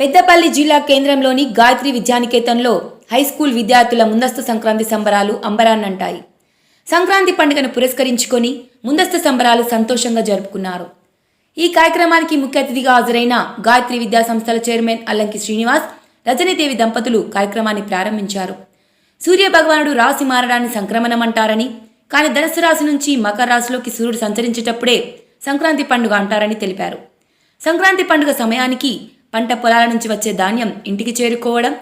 పెద్దపల్లి జిల్లా కేంద్రంలోని Gayatri విద్యానికేతన్లో high school విద్యార్థుల ముందస్తు సంక్రాంతి సంబరాలు అంబరాన్నంటాయి. సంక్రాంతి పండుగను పురస్కరించుకొని ముందస్తు సంబరాలు సంతోషంగా జరుపుకున్నారు. ఈ కార్యక్రమానికి ముఖ్య అతిథిగా హాజరైన గాయత్రి విద్యా సంస్థల చైర్మన్ అల్లంకి శ్రీనివాస్ రజనీదేవి దంపతులు కార్యక్రమాన్ని ప్రారంభించారు. సూర్య భగవానుడు రాశి మారడాన్ని సంక్రమణం అంటారని కానీ ధనుసు రాశి నుంచి మకర రాశిలోకి సూర్యుడు సంచరించేటప్పుడే సంక్రాంతి పండుగ అంటారని తెలిపారు. సంక్రాంతి పండుగ సమయానికి పంట పొలాల నుంచి వచ్చే ధాన్యం ఇంటికి చేరుకోవడం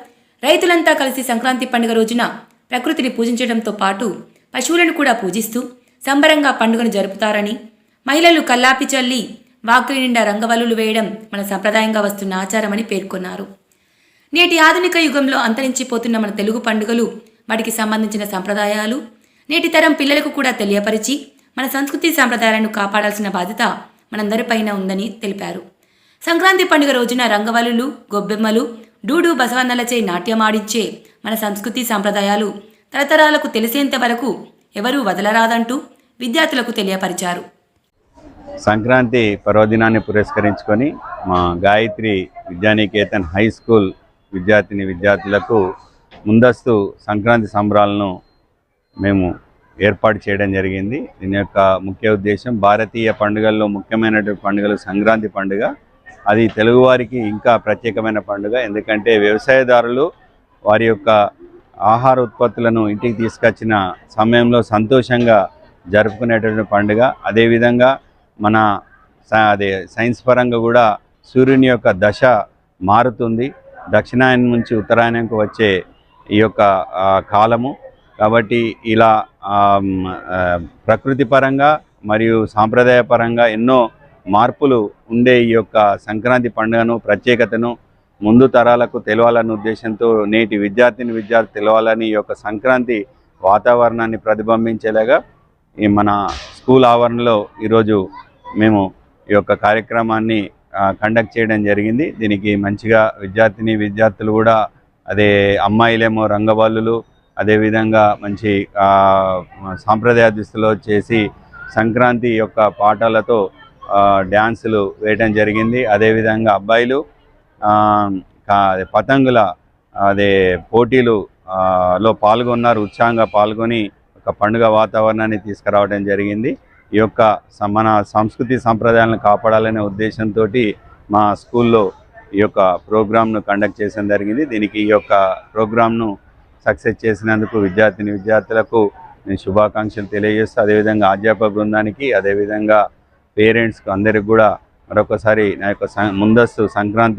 రైతులంతా కలిసి సంక్రాంతి పండుగ రోజున ప్రకృతిని పూజించడంతో పాటు పశువులను కూడా పూజిస్తూ సంబరంగా పండుగను జరుపుతారని మహిళలు కల్లాపి చల్లి వాకిలి నిండా రంగవల్లులు వేయడం మన సంప్రదాయంగా వస్తున్న ఆచారమని పేర్కొన్నారు. నేటి ఆధునిక యుగంలో అంతరించిపోతున్న మన తెలుగు పండుగలు వాటికి సంబంధించిన సంప్రదాయాలు నేటి తరం పిల్లలకు కూడా తెలియపరిచి మన సంస్కృతి సంప్రదాయాలను కాపాడాల్సిన బాధ్యత మనందరిపైన ఉందని తెలిపారు. సంక్రాంతి పండుగ రోజున రంగవల్లులు గొబ్బెమ్మలు డూడు బసవన్నలచే నాట్యమాడించే మన సంస్కృతి సాంప్రదాయాలు తరతరాలకు తెలిసేంత వరకు ఎవరూ వదలరాదంటూ విద్యార్థులకు తెలియపరిచారు. సంక్రాంతి పర్వదినాన్ని పురస్కరించుకొని మా గాయత్రి విద్యానికేతన్ హై స్కూల్ విద్యార్థిని విద్యార్థులకు ముందస్తు సంక్రాంతి సంబరాలను మేము ఏర్పాటు చేయడం జరిగింది. దీని యొక్క ముఖ్య ఉద్దేశం భారతీయ పండుగల్లో ముఖ్యమైనటువంటి పండుగలు సంక్రాంతి పండుగ. అది తెలుగువారికి ఇంకా ప్రత్యేకమైన పండుగ. ఎందుకంటే వ్యవసాయదారులు వారి యొక్క ఆహార ఉత్పత్తులను ఇంటికి తీసుకొచ్చిన సమయంలో సంతోషంగా జరుపుకునేటువంటి పండుగ. అదేవిధంగా మన స- అదే సైన్స్ పరంగా కూడా సూర్యుని యొక్క దశ మారుతుంది. దక్షిణాయనం నుంచి ఉత్తరాయణంకు వచ్చే ఈ యొక్క కాలము. కాబట్టి ఇలా ప్రకృతి పరంగా మరియు సాంప్రదాయపరంగా ఎన్నో మార్పులు ఉండే ఈ యొక్క సంక్రాంతి పండుగను ప్రత్యేకతను ముందు తరాలకు తెలవాలన్న ఉద్దేశంతో నేటి విద్యార్థిని విద్యార్థి తెలవాలని ఈ యొక్క సంక్రాంతి వాతావరణాన్ని ప్రతిబింబించేలాగా ఈ మన స్కూల్ ఆవరణలో ఈరోజు మేము ఈ యొక్క కార్యక్రమాన్ని కండక్ట్ చేయడం జరిగింది. దీనికి మంచిగా విద్యార్థిని విద్యార్థులు కూడా అదే అమ్మాయిలేమో రంగబాలులు అదేవిధంగా మంచి సాంప్రదాయ దుస్తులో చేసి సంక్రాంతి యొక్క పాఠాలతో డ్యాన్సులు వేయటం జరిగింది. అదేవిధంగా అబ్బాయిలు పతంగుల అదే పోటీలు లో పాల్గొన్నారు. ఉత్సాహంగా పాల్గొని ఒక పండుగ వాతావరణాన్ని తీసుకురావడం జరిగింది. ఈ యొక్క మన సంస్కృతి సంప్రదాయాలను కాపాడాలనే ఉద్దేశంతో మా స్కూల్లో ఈ యొక్క ప్రోగ్రామ్ను కండక్ట్ చేయడం జరిగింది. దీనికి ఈ యొక్క ప్రోగ్రామ్ను సక్సెస్ చేసినందుకు విద్యార్థిని విద్యార్థులకు నేను శుభాకాంక్షలు తెలియజేస్తూ అదేవిధంగా అధ్యాపక బృందానికి అదేవిధంగా పేరెంట్స్కి అందరికి కూడా మరొకసారి నా యొక్క సం- ముందస్తు సంక్రాంతి